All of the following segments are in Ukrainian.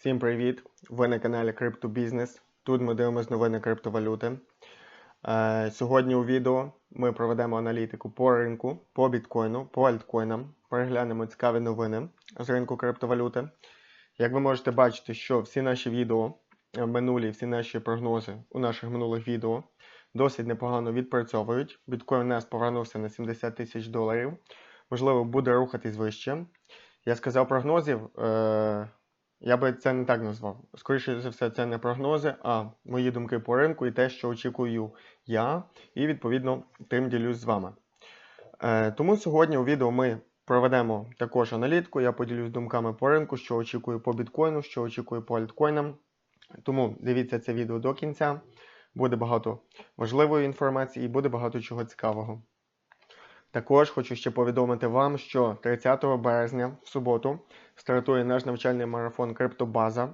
Всім привіт! Ви на каналі Криптобізнес. Тут ми дивимося новини криптовалюти. Е, сьогодні у відео ми проведемо аналітику по ринку, по біткоїну, по альткоїнам. Переглянемо цікаві новини з ринку криптовалюти. Як ви можете бачити, що всі наші відео е, минулі, всі наші прогнози у наших минулих відео досить непогано відпрацьовують. Біткоін у нас повернувся на 70 тисяч доларів. Можливо, буде рухатись вище. Я сказав прогнозів. Я би це не так назвав. Скоріше за все, це не прогнози, а мої думки по ринку і те, що очікую я, і відповідно тим ділюсь з вами. Е, тому сьогодні у відео ми проведемо також аналітику. Я поділюсь думками по ринку, що очікую по біткоїну, що очікую по альткоїнам. Тому дивіться це відео до кінця. Буде багато важливої інформації і буде багато чого цікавого. Також хочу ще повідомити вам, що 30 березня в суботу стартує наш навчальний марафон Криптобаза,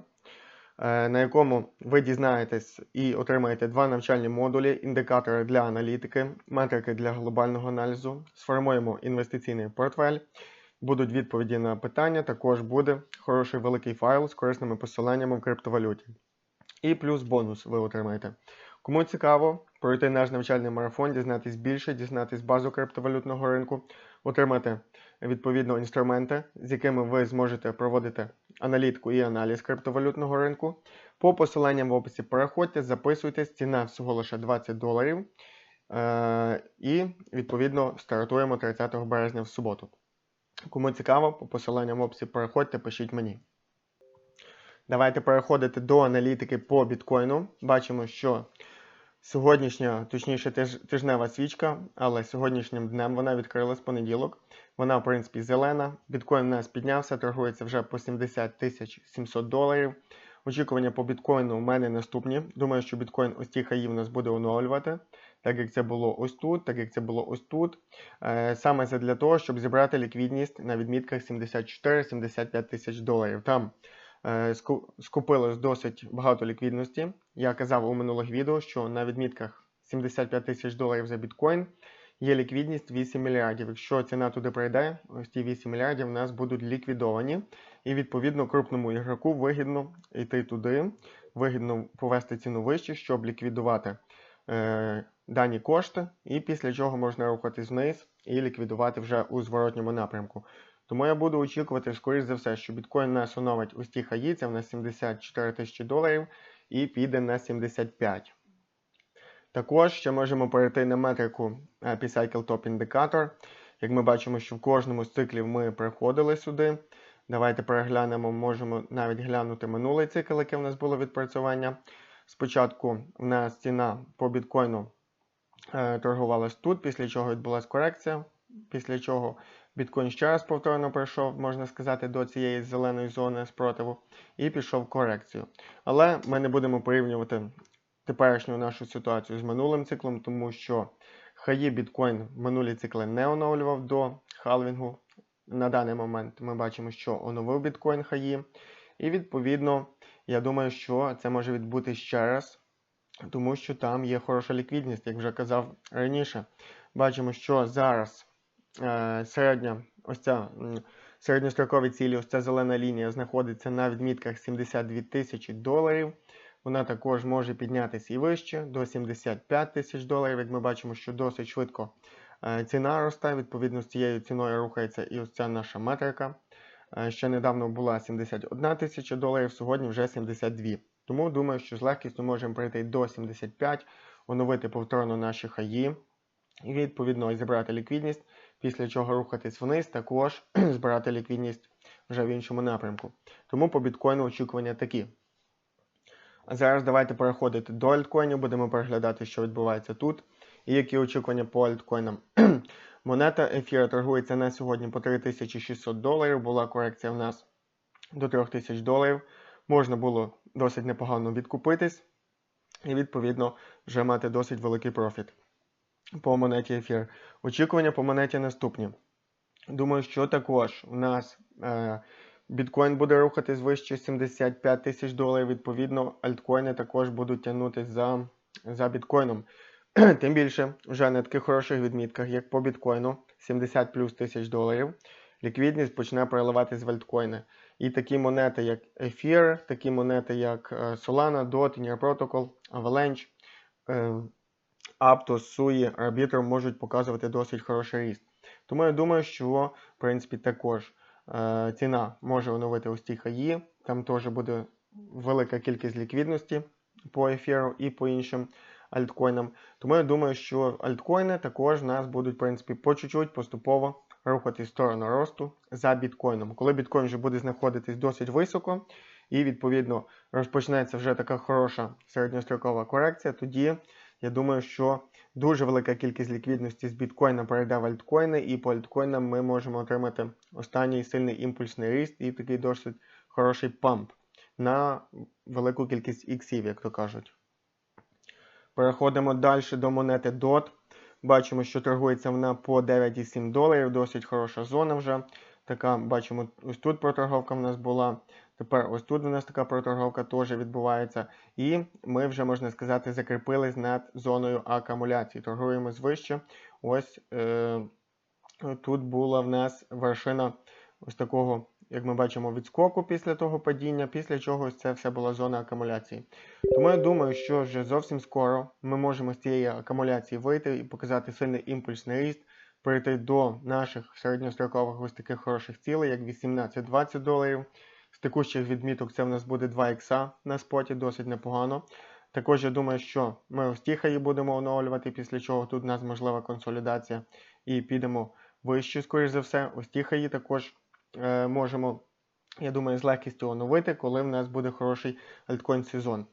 е, на якому ви дізнаєтесь і отримаєте два навчальні модулі, індикатори для аналітики, метрики для глобального аналізу. Сформуємо інвестиційний портфель, будуть відповіді на питання. Також буде хороший великий файл з корисними посиланнями в криптовалюті. І плюс бонус ви отримаєте. Кому цікаво пройти наш навчальний марафон, дізнатись більше, дізнатись базу криптовалютного ринку, отримати відповідно інструменти, з якими ви зможете проводити аналітику і аналіз криптовалютного ринку. По посиланням в описі переходьте, записуйтесь, ціна всього лише 20 доларів. Е- і відповідно стартуємо 30 березня в суботу. Кому цікаво, по посиланням в описі переходьте, пишіть мені. Давайте переходити до аналітики по біткоїну. Бачимо, що Сьогоднішня, точніше, тиж, тижнева свічка, але сьогоднішнім днем вона відкрилась понеділок. Вона, в принципі, зелена. Біткоін у нас піднявся, торгується вже по 70 тисяч 700 доларів. Очікування по біткоїну у мене наступні. Думаю, що біткоін ось ті хаї в нас буде оновлювати, так як це було ось тут, так як це було ось тут. Е, саме це для того, щоб зібрати ліквідність на відмітках 74-75 тисяч доларів. Там скупилось досить багато ліквідності. Я казав у минулих відео, що на відмітках 75 тисяч доларів за біткоін є ліквідність 8 мільярдів. Якщо ціна туди прийде, ось ті 8 мільярдів у нас будуть ліквідовані. І відповідно крупному ігроку вигідно йти туди, вигідно повести ціну вище, щоб ліквідувати е, дані кошти, і після чого можна рухатись вниз і ліквідувати вже у зворотньому напрямку. Тому я буду очікувати, скоріш за все, що біткоін нас оновить ось ті хаї, це в нас 74 тисячі доларів і піде на 75. Також ще можемо перейти на метрику P-Cycle Top Indicator. Як ми бачимо, що в кожному з циклів ми приходили сюди. Давайте переглянемо, можемо навіть глянути минулий цикл, яке в нас було відпрацювання. Спочатку в нас ціна по біткоїну е, торгувалась тут, після чого відбулася корекція, після чого Біткоін ще раз повторно пройшов, можна сказати, до цієї зеленої зони спротиву і пішов корекцію. Але ми не будемо порівнювати теперішню нашу ситуацію з минулим циклом, тому що хаї біткоін минулі цикли не оновлював до халвінгу. На даний момент ми бачимо, що оновив біткоін хаї. І відповідно, я думаю, що це може відбути ще раз, тому що там є хороша ліквідність, як вже казав раніше. Бачимо, що зараз. Е, середня ось ця середньострокові цілі, ось ця зелена лінія знаходиться на відмітках 72 тисячі доларів. Вона також може піднятися і вище до 75 тисяч доларів. Як ми бачимо, що досить швидко е, ціна росте, відповідно з цією ціною рухається і ось ця наша метрика. Е, ще недавно була 71 тисяча доларів, сьогодні вже 72. Тому думаю, що з легкістю можемо прийти до 75, оновити повторно наші хаї і відповідно зібрати ліквідність після чого рухатись вниз, також збирати ліквідність вже в іншому напрямку. Тому по біткоїну очікування такі. А зараз давайте переходити до альткоїнів, будемо переглядати, що відбувається тут. І які очікування по альткоїнам. Монета ефіра торгується на сьогодні по 3600 доларів. Була корекція в нас до 3000 доларів. Можна було досить непогано відкупитись, і, відповідно, вже мати досить великий профіт по монеті ефір. Очікування по монеті наступні. Думаю, що також у нас е, біткоін буде рухатись вище 75 тисяч доларів. Відповідно, альткоїни також будуть тягнутися за за біткоїном. Тим більше, вже на таких хороших відмітках, як по біткоїну, 70 плюс тисяч доларів. Ліквідність почне переливатись в альткоїни. І такі монети, як Ефір, такі монети, як е, Solana, DOT, Near Protocol, Avalanche, Aptos, Sui, Arbitrum можуть показувати досить хороший ріст. Тому я думаю, що в принципі також е, ціна може оновити ось ті хаї. Там теж буде велика кількість ліквідності по ефіру і по іншим альткоїнам. Тому я думаю, що альткоїни також нас будуть в принципі по чуть-чуть поступово рухати в сторону росту за біткоїном. Коли біткоін вже буде знаходитись досить високо, і відповідно розпочнеться вже така хороша середньострокова корекція, тоді я думаю, що дуже велика кількість ліквідності з біткоїна перейде в альткоїни, і по альткоїнам ми можемо отримати останній сильний імпульсний ріст і такий досить хороший памп на велику кількість іксів, як то кажуть. Переходимо далі до монети DOT. Бачимо, що торгується вона по 9,7 доларів, досить хороша зона вже. Така, бачимо, ось тут проторговка в нас була. Тепер ось тут у нас така проторговка теж відбувається. І ми вже, можна сказати, закріпились над зоною акумуляції. Торгуємо вище. Ось е, тут була в нас вершина ось такого, як ми бачимо, відскоку після того падіння, після чого ось це все була зона акумуляції. Тому я думаю, що вже зовсім скоро ми можемо з цієї акумуляції вийти і показати сильний імпульсний ріст, прийти до наших середньострокових ось таких хороших цілей, як 18-20 доларів. З текущих відміток це в нас буде 2 ікса на споті, досить непогано. Також я думаю, що ми ось тіхаї будемо оновлювати, після чого тут у нас можлива консолідація і підемо вище, скоріш за все. Ось тіхаї також е, можемо, я думаю, з легкістю оновити, коли в нас буде хороший альткоін сезон.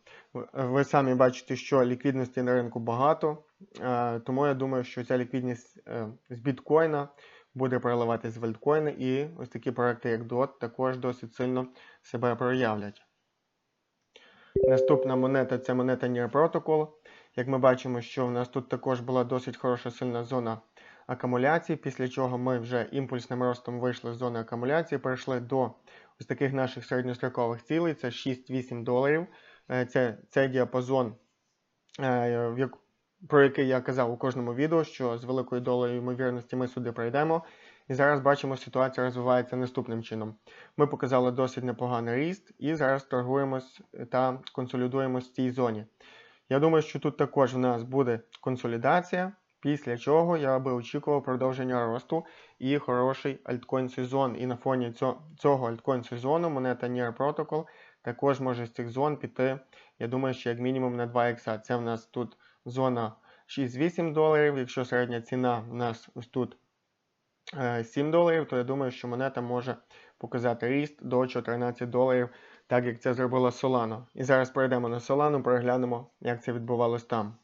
Ви самі бачите, що ліквідності на ринку багато, е, тому я думаю, що ця ліквідність е, з біткоїна буде переливатись в альткоїни, і ось такі проекти, як DOT, також досить сильно себе проявлять. Наступна монета це монета Near Protocol. Як ми бачимо, що в нас тут також була досить хороша сильна зона акумуляції, після чого ми вже імпульсним ростом вийшли з зони акумуляції, перейшли до ось таких наших середньострокових цілей, це 6-8 доларів. Е, це цей діапазон, е, про який я казав у кожному відео, що з великою долею ймовірності ми сюди пройдемо. І зараз бачимо, ситуація розвивається наступним чином. Ми показали досить непоганий ріст, і зараз торгуємось та консолідуємось в цій зоні. Я думаю, що тут також в нас буде консолідація, після чого я би очікував продовження росту і хороший альткоін сезон. І на фоні цього альткоін сезону монета Near Protocol також може з цих зон піти, я думаю, що як мінімум на 2 ікса. Це в нас тут зона 6-8 доларів. Якщо середня ціна у нас ось тут 7 е, доларів, то я думаю, що монета може показати ріст до 14 доларів, так як це зробила Solana. І зараз перейдемо на Solana, переглянемо, як це відбувалось там.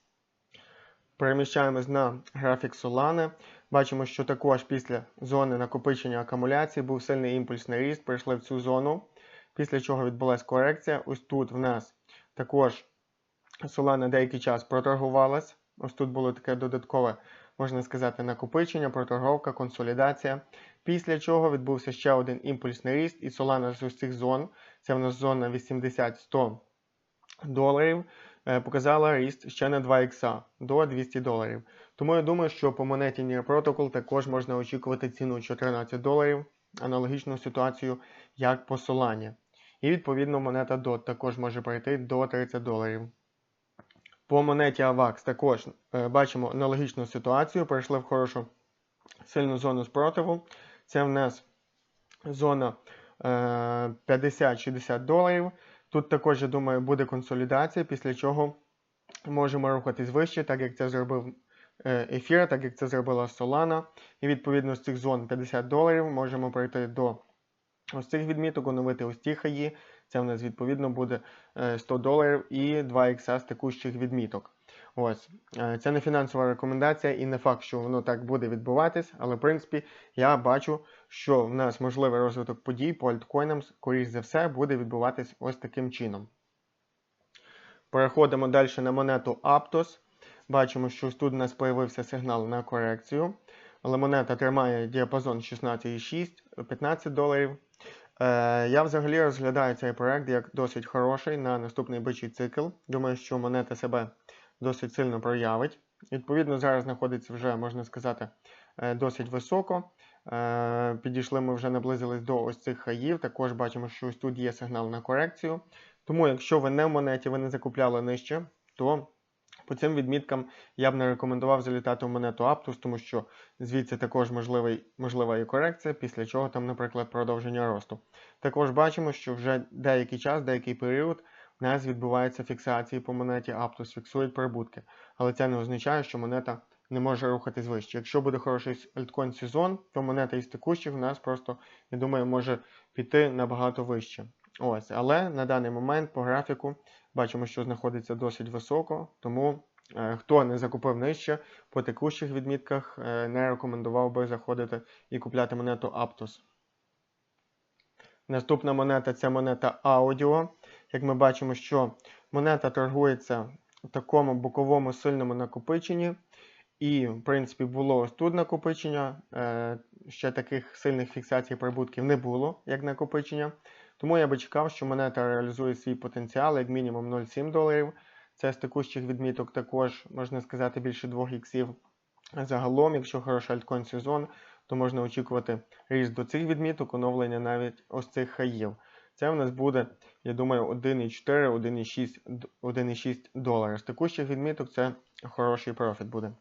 Переміщаємось на графік Solana. Бачимо, що також після зони накопичення акумуляції був сильний імпульсний ріст, прийшли в цю зону. Після чого відбулася корекція. Ось тут в нас також Solana деякий час проторгувалась. Ось тут було таке додаткове, можна сказати, накопичення, проторговка, консолідація. Після чого відбувся ще один імпульсний ріст, і Solana з цих зон, це в нас зона 80-100 доларів, е, показала ріст ще на 2 ікса до 200 доларів. Тому я думаю, що по монеті Near Protocol також можна очікувати ціну 14 доларів, аналогічну ситуацію, як по Solana. І відповідно монета DOT також може перейти до 30 доларів. По монеті AVAX також е, бачимо аналогічну ситуацію. Перейшли в хорошу сильну зону спротиву. Це в нас зона е, 50-60 доларів. Тут також, я думаю, буде консолідація, після чого можемо рухатись вище, так як це зробив е, ефір, так як це зробила Solana. І відповідно з цих зон 50 доларів можемо перейти до ось цих відміток, оновити ось ті хаї. Це в нас відповідно буде 100 е, доларів і 2 ікса з текущих відміток. Ось. Е, це не фінансова рекомендація і не факт, що воно так буде відбуватись, але в принципі я бачу, що в нас можливий розвиток подій по альткоїнам, скоріш за все, буде відбуватись ось таким чином. Переходимо далі на монету Aptos. Бачимо, що тут у нас з'явився сигнал на корекцію. Але монета тримає діапазон 16,6-15 доларів. Е, я взагалі розглядаю цей проект як досить хороший на наступний бичий цикл. Думаю, що монета себе досить сильно проявить. Відповідно, зараз знаходиться вже, можна сказати, е, досить високо. Е, Підійшли ми вже наблизились до ось цих хаїв. Також бачимо, що ось тут є сигнал на корекцію. Тому, якщо ви не в монеті, ви не закупляли нижче, то по цим відміткам я б не рекомендував залітати в монету Aptus, тому що звідси також можливий, можлива і корекція, після чого там, наприклад, продовження росту. Також бачимо, що вже деякий час, деякий період у нас відбуваються фіксації по монеті Aptus, фіксують прибутки. Але це не означає, що монета не може рухатись вище. Якщо буде хороший альткоін сезон, то монета із текущих у нас просто, я думаю, може піти набагато вище. Ось, але на даний момент по графіку бачимо, що знаходиться досить високо, тому е, хто не закупив нижче, по текущих відмітках е, не рекомендував би заходити і купляти монету Aptos. Наступна монета це монета Audio. Як ми бачимо, що монета торгується в такому боковому сильному накопиченні. І, в принципі, було ось тут накопичення. Е, ще таких сильних фіксацій прибутків не було, як накопичення. Тому я би чекав, що монета реалізує свій потенціал, як мінімум 0,7 доларів. Це з текущих відміток також, можна сказати, більше 2 іксів. Загалом, якщо хороший альткоін сезон, то можна очікувати ріст до цих відміток, оновлення навіть ось цих хаїв. Це в нас буде, я думаю, 1,4, 1,6 1,6 долара. З текущих відміток це хороший профіт буде.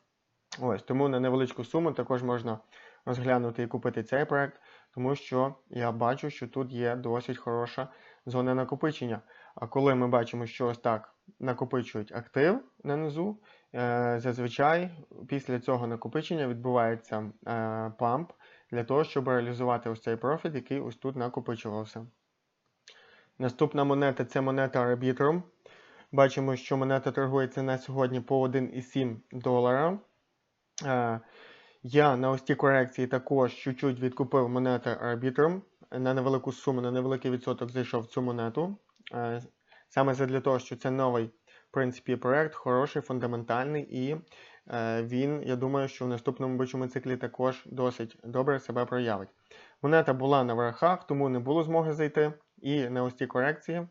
Ось, Тому на невеличку суму також можна розглянути і купити цей проект, тому що я бачу, що тут є досить хороша зона накопичення. А коли ми бачимо, що ось так накопичують актив на низу, е, зазвичай після цього накопичення відбувається е, памп для того, щоб реалізувати ось цей профіт, який ось тут накопичувався. Наступна монета це монета Arbitrum. Бачимо, що монета торгується на сьогодні по 1,7 долара. Я на ось цій корекції також чуть-чуть відкупив монети Arbitrum. На невелику суму, на невеликий відсоток зайшов в цю монету. Е, Саме для того, що це новий в принципі, проект, хороший, фундаментальний, і е, він, я думаю, що в наступному бичому циклі також досить добре себе проявить. Монета була на верхах, тому не було змоги зайти. І на ось цій корекції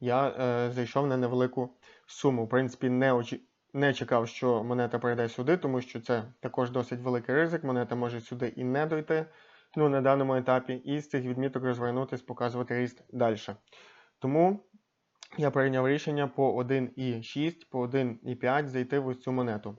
я е, зайшов на невелику суму. В принципі, не очі... не чекав, що монета перейде сюди, тому що це також досить великий ризик. Монета може сюди і не дойти ну, на даному етапі, і з цих відміток розвернутися, показувати ріст далі. Тому я прийняв рішення по 1,6, по 1,5 зайти в ось цю монету.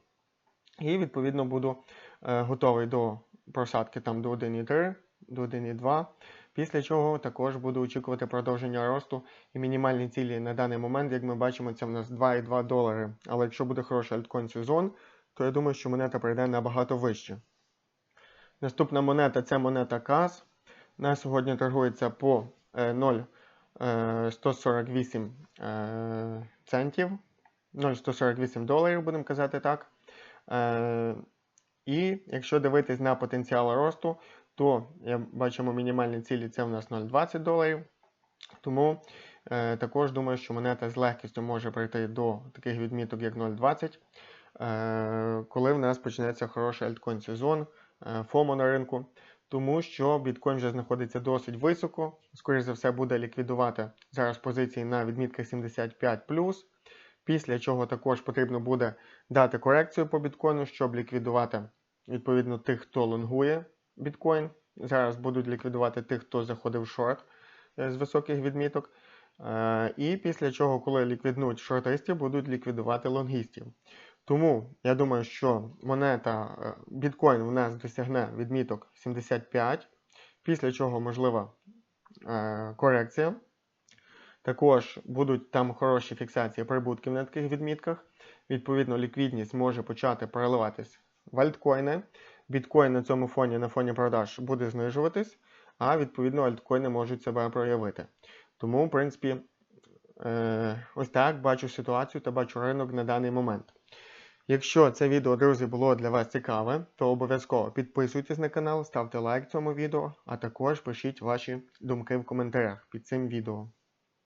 І, відповідно, буду е, готовий до просадки там до 1,3, до 1,2. Після чого також буду очікувати продовження росту і мінімальні цілі на даний момент, як ми бачимо, це в нас 2,2 долари. Але якщо буде хороший альткоін сезон, то я думаю, що монета прийде набагато вище. Наступна монета це монета КАС. На сьогодні торгується по 0,148 е, е, центів. 0,148 доларів, будемо казати так. І якщо дивитись на потенціал росту, то я бачимо мінімальні цілі це у нас 0,20 доларів. Тому е, також думаю, що монета з легкістю може прийти до таких відміток, як 0,20, е, коли в нас почнеться хороший альткоін сезон, е, ФОМО на ринку. Тому що біткоін вже знаходиться досить високо, скоріше за все, буде ліквідувати зараз позиції на відмітках 75. Після чого також потрібно буде дати корекцію по біткоїну, щоб ліквідувати відповідно тих, хто лонгує біткоін. Зараз будуть ліквідувати тих, хто заходив в шорт е, з високих відміток. Е, і після чого, коли ліквіднуть шортистів, будуть ліквідувати лонгістів. Тому я думаю, що монета е, біткоін у нас досягне відміток 75, після чого можлива корекція. Також будуть там хороші фіксації прибутків на таких відмітках. Відповідно, ліквідність може почати переливатись в альткоїни. Біткоін на цьому фоні, на фоні продаж, буде знижуватись, а відповідно альткоїни можуть себе проявити. Тому, в принципі, е, ось так бачу ситуацію та бачу ринок на даний момент. Якщо це відео, друзі, було для вас цікаве, то обов'язково підписуйтесь на канал, ставте лайк цьому відео, а також пишіть ваші думки в коментарях під цим відео.